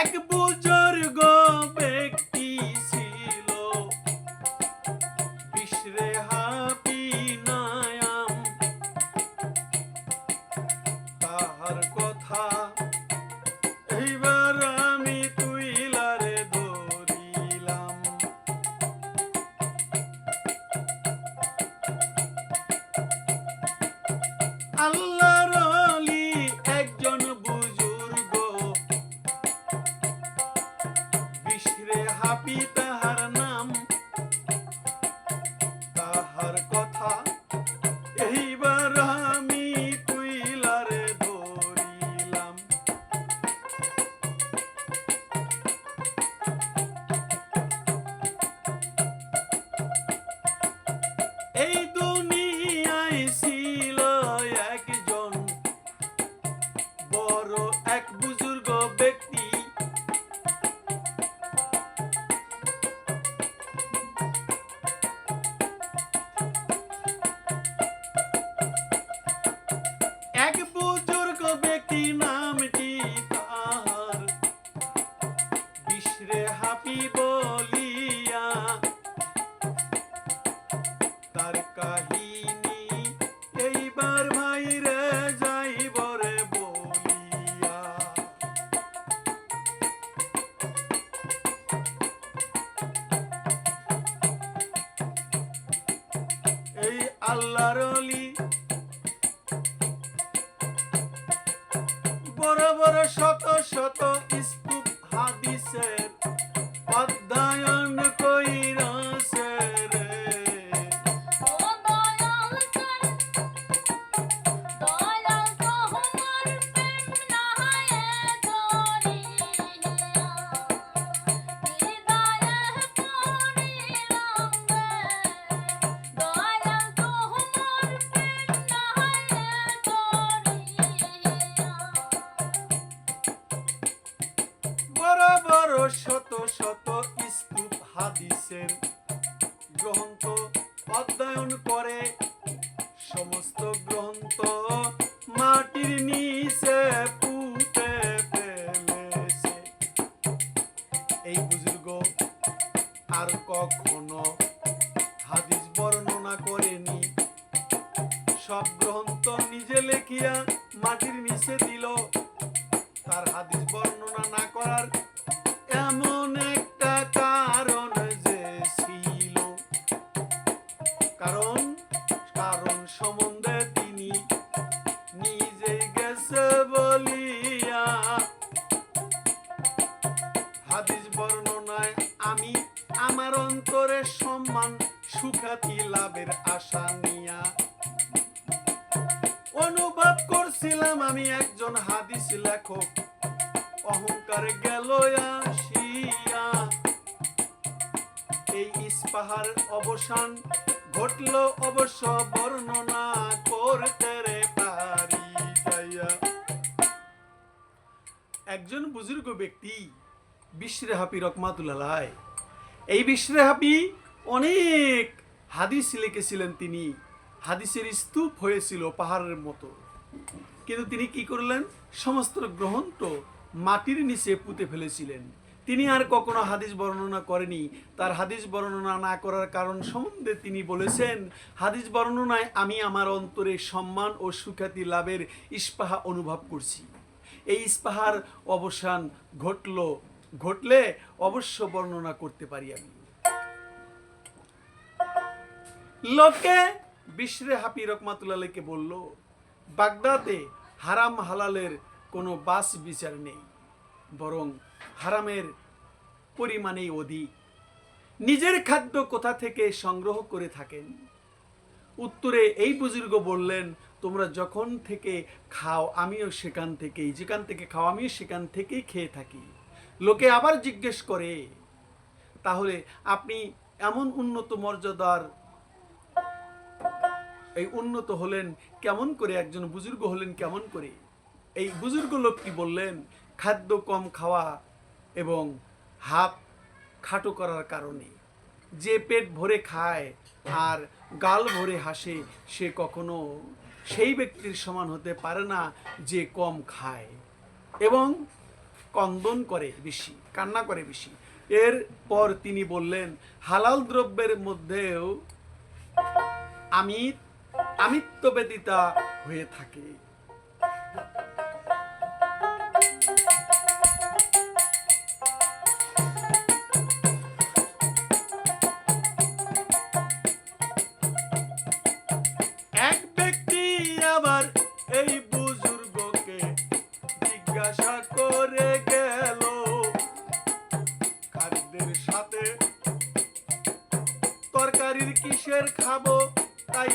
এক বিশ্রে কাহিনী। এইবার ভাইরে যাইব রে বলিয়া। এই আল্লাহর লেখক অহংকার গেল আসিয়া। এই ইস্পাহার অবসান ঘটল অবশ্য বর্ণনা করতে রে পারি একজন বুজুর্গ ব্যক্তি বিশ্রে হাপি রকমাতুল্লাহ এই বিশ্রে হাপি অনেক হাদিস লিখেছিলেন তিনি। হাদিসের স্তূপ হয়েছিল পাহাড়ের মতো। কিন্তু তিনি কি করলেন? সমস্ত গ্রন্থ মাটির নিচে পুঁতে ফেলেছিলেন। তিনি আর কখনো হাদিস বর্ণনা করেনি। তার হাদিস বর্ণনা না করার কারণ সম্বন্ধে তিনি বলেছেন, হাদিস বর্ণনায় আমি আমার অন্তরে সম্মান ও সুখ্যাতি লাভের ইস্পাহা অনুভব করছি। এই ইস্পাহার অবসান ঘটল, ঘটলে অবশ্য বর্ণনা করতে পারি আমি। লোকে বিশ্রে হাপি রকমাতুল্লাহকে বলল, বাগদাদে হারাম হালালের কোনো বাস বিচার নেই, বরং হারামের পরিমাণেই অধিক। নিজের খাদ্য কোথা থেকে সংগ্রহ করে থাকেন? উত্তরে এই বুজুর্গ বললেন, তোমরা যখন থেকে খাও, আমিও সেখান থেকেই, যেখান থেকে খাও, আমিও সেখান থেকেই খেয়ে থাকি। লোকে আবার জিজ্ঞেস করে, তাহলে আপনি এমন উন্নত মর্যাদার এই উন্নত হলেন, কেমন করে একজন বুজুর্গ হলেন, কেমন করে? এই বুজুর্গ লোকটি বললেন, খাদ্য কম খাওয়া এবং হাত খাটো করার কারণে। যে পেট ভরে খায় আর গাল ভরে হাসে, সে কখনো সেই ব্যক্তির সমান হতে পারে না যে কম খায় এবং কন্দন করে বেশি, কান্না করে বেশি। এর পর তিনি বললেন, হালাল দ্রব্যের মধ্যেও আমি আমিত্ব ব্যতীতা হয়ে থাকে। এক ব্যক্তি আবার এই বুজুর্গকে জিজ্ঞাসা করে সাথে কিসের খাব? তাই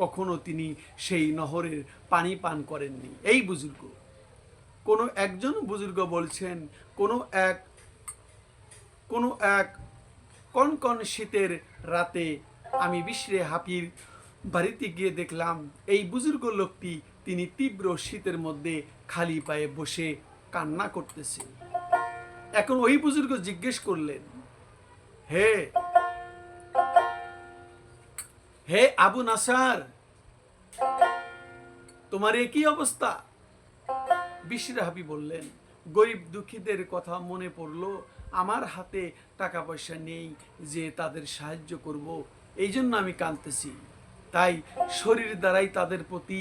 কখনো তিনি সেই নহরের পানি পান করেননি। এই বুজুর্গ, কোনো একজন বুজুর্গ বলছেন, কোনো এক কোনো এক কনকন শীতের রাতে আমি বিশ্রে হাপির বাড়িতে গিয়ে দেখলাম, এই বুজুর্গ লোকটি তিনি তীব্র শীতের মধ্যে খালি পায়ে বসে কান্না করতেছে। এখন ওই বুজুর্গ জিজ্ঞেস করলেন, হে হে আবু নাসার, তোমার একই অবস্থা? বিশির হাবি বললেন, গরিব দুঃখীদের কথা মনে পড়ল, আমার হাতে টাকা পয়সা নেই যে তাদের সাহায্য করব এই জন্য আমি কাঁদতেছি। তাই শরীর দ্বারাই তাদের প্রতি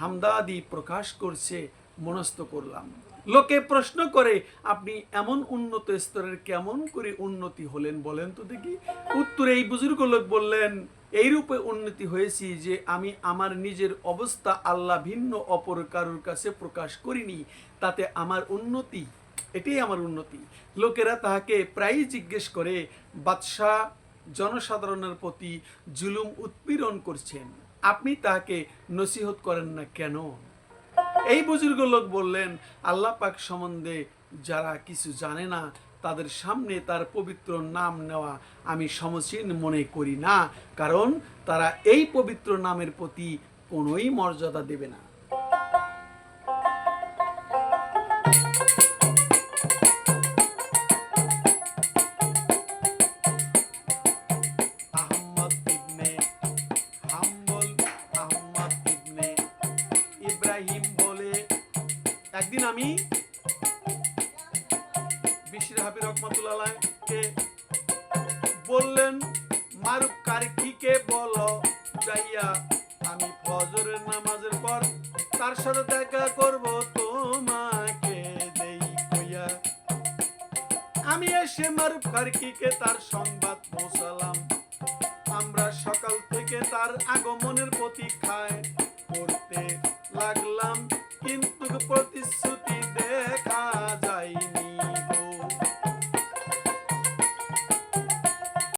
হামদাদি প্রকাশ করছে, মনস্থ করলাম। লোকে প্রশ্ন করে, আপনি এমন উন্নত স্তরের কেমন করে উন্নতি হলেন বলেন তো দেখি। উত্তরে এই বুজুর্গ লোক বললেন এই রূপে উন্নতি হয়েছি যে আমি আমার নিজের অবস্থা আল্লাহ ভিন্ন অপর কারোর কাছে প্রকাশ করিনি, তাতে আমার উন্নতি, এটাই আমার উন্নতি। লোকেরা তাহাকে প্রায়ই জিজ্ঞেস করে, বাদশাহ জনসাধারণের প্রতি জুলুম উৎপীড়ন করছেন, আপনি তাহাকে নসিহত করেন না কেন? এই বুজুর্গ লোক বললেন, আল্লাহ পাক সম্বন্ধে যারা কিছু জানে না তাদের সামনে তার পবিত্র নাম নেওয়া আমি সমসীন মনে করি না, কারণ তারা এই পবিত্র নামের প্রতি কোনোই মর্যাদা দেবে না। আহমদ বললেন, মারুফ কারকিকে বলো, যাইয়া আমি ফজরের নামাজের পর তার সাথে দেখা করব তোমাকে আমি এসে মারুফ কারকিকে তার সংবাদ পৌঁছালাম। আমরা সকাল থেকে তার আগমনের প্রতীক্ষায় করতে লাগলাম।